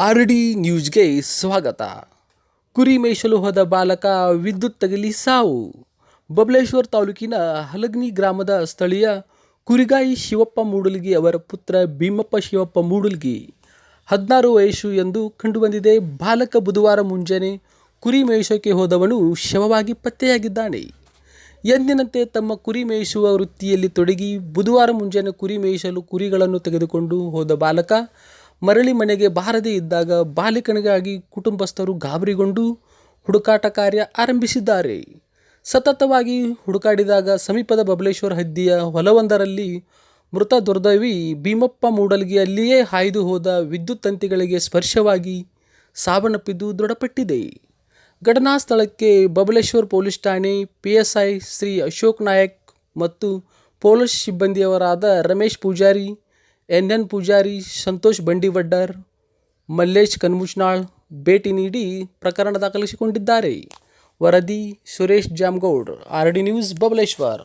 R D ನ್ಯೂಸ್ಗೆ ಸ್ವಾಗತ. ಕುರಿ ಮೇಯಿಸಲು ಹೋದ ಬಾಲಕ ವಿದ್ಯುತ್ ತಗಲಿ ಸಾವು. ಬಬಲೇಶ್ವರ್ ತಾಲೂಕಿನ ಹಲಗ್ನಿ ಗ್ರಾಮದ ಸ್ಥಳೀಯ ಕುರಿಗಾಯಿ ಶಿವಪ್ಪ ಮೂಡಲ್ಗಿ ಅವರ ಪುತ್ರ ಭೀಮಪ್ಪ ಶಿವಪ್ಪ ಮೂಡಲ್ಗಿ. ಹದಿನಾರು ವಯಸ್ಸು ಎಂದು ಕಂಡುಬಂದಿದೆ. ಬಾಲಕ ಬುಧವಾರ ಮುಂಜಾನೆ ಕುರಿ ಮೇಯಿಸೋಕೆ ಹೋದವನು ಶವವಾಗಿ ಪತ್ತೆಯಾಗಿದ್ದಾನೆ. ಎಂದಿನಂತೆ ತಮ್ಮ ಕುರಿ ಮೇಯಿಸುವ ವೃತ್ತಿಯಲ್ಲಿ ತೊಡಗಿ ಬುಧವಾರ ಮುಂಜಾನೆ ಕುರಿ ಮೇಯಿಸಲು ಕುರಿಗಳನ್ನು ತೆಗೆದುಕೊಂಡು ಹೋದ ಬಾಲಕ ಮರಳಿ ಮನೆಗೆ ಬಾರದೇ ಇದ್ದಾಗ ಬಾಲಕನಿಗಾಗಿ ಕುಟುಂಬಸ್ಥರು ಗಾಬರಿಗೊಂಡು ಹುಡುಕಾಟ ಕಾರ್ಯ ಆರಂಭಿಸಿದ್ದಾರೆ. ಸತತವಾಗಿ ಹುಡುಕಾಡಿದಾಗ ಸಮೀಪದ ಬಬಲೇಶ್ವರ ಹದ್ದಿಯ ಹೊಲವೊಂದರಲ್ಲಿ ಮೃತ ದುರ್ದೈವಿ ಭೀಮಪ್ಪ ಮೂಡಲ್ಗೆ ಅಲ್ಲಿಯೇ ಹಾಯ್ದು ಹೋದ ವಿದ್ಯುತ್ ತಂತಿಗಳಿಗೆ ಸ್ಪರ್ಶವಾಗಿ ಸಾವನ್ನಪ್ಪಿದ್ದು ದೃಢಪಟ್ಟಿದೆ. ಘಟನಾ ಸ್ಥಳಕ್ಕೆ ಬಬಲೇಶ್ವರ ಪೊಲೀಸ್ ಠಾಣೆ P S I Shri Ashok Nayak ಮತ್ತು ಪೊಲೀಸ್ ಸಿಬ್ಬಂದಿಯವರಾದ ರಮೇಶ್ ಪೂಜಾರಿ ಎನ್ ಪೂಜಾರಿ ಸಂತೋಷ್ ಬಂಡಿವಡ್ಡರ್, ಮಲ್ಲೇಶ್ ಕನ್ಮುಚ್ನಾಳ್ ಭೇಟಿ ನೀಡಿ ಪ್ರಕರಣ ದಾಖಲಿಸಿಕೊಂಡಿದ್ದಾರೆ. ವರದಿ Suresh Jamgoud, R D news, Babaleshwar.